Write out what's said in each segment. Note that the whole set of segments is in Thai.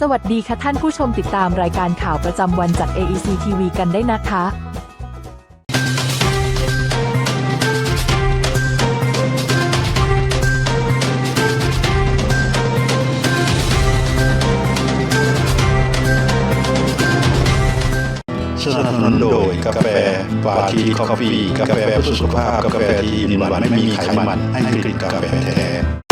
สวัสดีค่ะท่านผู้ชมติดตามรายการข่าวประจำวันจาก AEC TV กันได้นะคะสนับสนุนโดยกาแฟฟาทีคอฟฟี่กาแฟเพื่อสุขภาพ กาแฟที่มีหวานไม่มีไขมันให้กลิ่นกาแฟแท้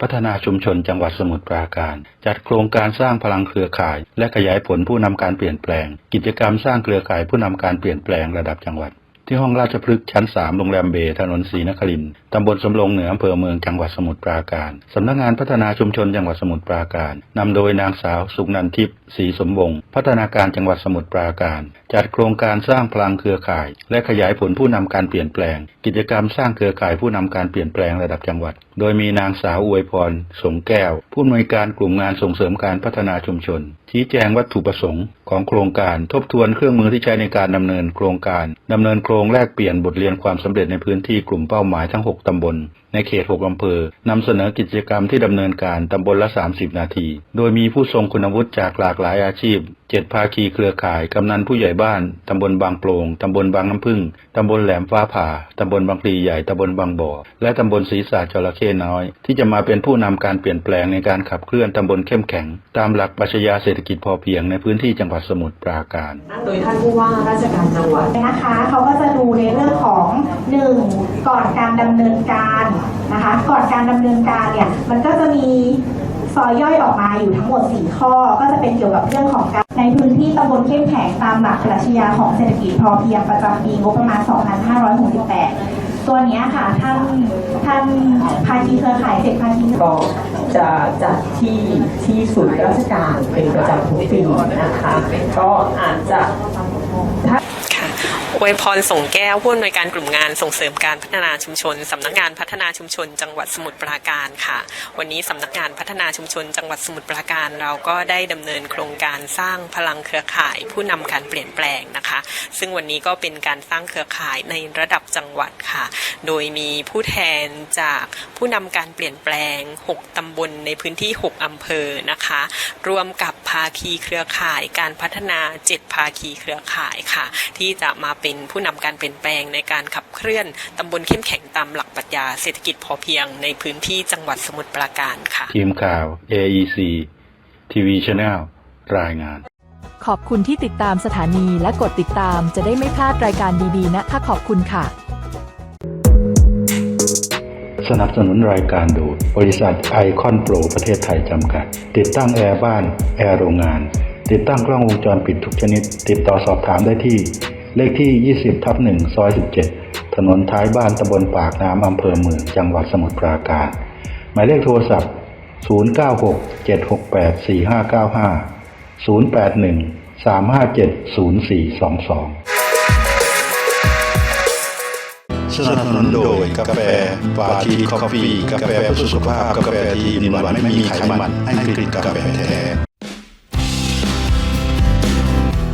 พัฒนาชุมชนจังหวัดสมุทรปราการ จัดโครงการสร้างพลังเครือข่าย และขยายผลผู้นำการเปลี่ยนแปลง กิจกรรมสร้างเครือข่ายผู้นำการเปลี่ยนแปลงระดับจังหวัด ที่ห้องราชพฤกษ์ชั้น 3 โรงแรมเบย์ถนนศรีนครินทร์ตำบลสำโรงเหนืออำเภอเมืองจังหวัดสมุทรปราการสำนักงานพัฒนาชุมชนจังหวัดสมุทรปราการนำโดยนางสาวสุนันทิพย์ศรีสมวงศ์พัฒนาการจังหวัดสมุทรปราการ จัดโครงการสร้างพลังเครือข่าย และขยายผลผู้นำการเปลี่ยนแปลง กิจกรรมสร้างเครือข่ายผู้นำการเปลี่ยนแปลงระดับจังหวัดโดยมีนางสาวอวยพร สงแก้ว ผู้อำนวยการกลุ่มงานส่งเสริมการพัฒนาชุมชน ชี้แจงวัตถุประสงค์ของโครงการทบทวนเครื่องมือที่ใช้ในการดำเนินโครงการดำเนินโครงแลกเปลี่ยนบทเรียนความสำเร็จในพื้นที่กลุ่มเป้าหมายทั้ง 6ตำบล ในเขต 6 อำเภอนำเสนอกิจกรรมที่ดำเนินการตำบลละ 30 นาที โดยมีผู้ทรงคุณวุฒิจากหลากหลายอาชีพเจ็ดภาคีเครือข่าย กำนันผู้ใหญ่บ้าน ตำบลบางโปร่งตำบลบางน้ำพึ่ง ตำบลแหลมฟ้าผ่า ตำบลบางพลีใหญ่ ตำบลบางบ่อ และตำบลศรีสาจระเข้น้อย ที่จะมาเป็นผู้นำการเปลี่ยนแปลงในการขับเคลื่อนตำบลเข้มแข็ง ตามหลักปรัชญาเศรษฐกิจพอเพียงในพื้นที่จังหวัดสมุทรปราการ โดยท่านผู้ว่าราชการจังหวัดนะคะ เขาก็จะดูในเรื่องของหนึ่งก่อนการดำเนินการนะคะ ก่อนการดำเนินการเนี่ยมันก็จะมีซอยย่อยออกมาอยู่ทั้งหมด 4 ข้อ ก็จะเป็นเกี่ยวกับเรื่องของการในพื้นที่ตำบลเข้มแข็งตามหลักปรัชญาของเศรษฐกิจพอเพียงประจำปีงบประมาณ 2568 ตัวนี้ค่ะท่านท่านภาคีเครือข่ายเจ็ดภาคีก็จะจัดที่ที่ศูนย์ราชการเป็นประจำทุกปีนะคะ ก็อาจจะถ้าค่ะ อวยพรส่งแก้วผู้อำนวยการกลุ่มงานส่งเสริมการพัฒนาชุมชนสำนักงานพัฒนาชุมชน จังหวัดสมุทรปราการค่ะ วันนี้สำนักงานพัฒนาชุมชน จังหวัดสมุทรปราการ เราก็ได้ดำเนินโครงการสร้างพลังเครือข่าย ผู้นำการเปลี่ยนแปลงนะคะ ซึ่งวันนี้ก็เป็นการสร้างเครือข่ายในระดับจังหวัดค่ะ โดยมีผู้แทนจากผู้นำการเปลี่ยนแปลง 6ตำบลในพื้นที่ 6อำเภอนะคะ รวมกับภาคีเครือข่าย การพัฒนา 7 ภาคีเครือข่ายค่ะ ที่จะมาเป็นผู้นำการเปลี่ยนแปลงในการขับเคลื่อนตำบลเข้มแข็งตามหลักปรัชญาเศรษฐกิจพอเพียงในพื้นที่จังหวัดสมุทรปราการค่ะ ทีมข่าว AEC TV Channel รายงาน ขอบคุณที่ติดตามสถานีและกดติดตามจะได้ไม่พลาดรายการดีๆนะคะขอบคุณค่ะ สนับสนุนรายการโดยบริษัทไอคอนโปรประเทศไทยจำกัด ติดตั้งแอร์บ้าน แอร์โรงงาน ติดตั้งกล้องวงจรปิดทุกชนิด ติดต่อสอบถามได้ที่ เลขที่ 20 ทับ1ซอย 17 ถนนท้ายบ้านตำบลปากน้ำอำเภอเมือง จังหวัดสมุทรปราการ หมายเลขโทรศัพท์ 096 768 4595 081 357 0422 สนับสนุนโดยกาแฟฟาทีคอฟฟี่ กาแฟเพื่อสุขภาพ กาแฟที่มีหวานไม่มีไขมันให้กลิ่นกาแฟแท้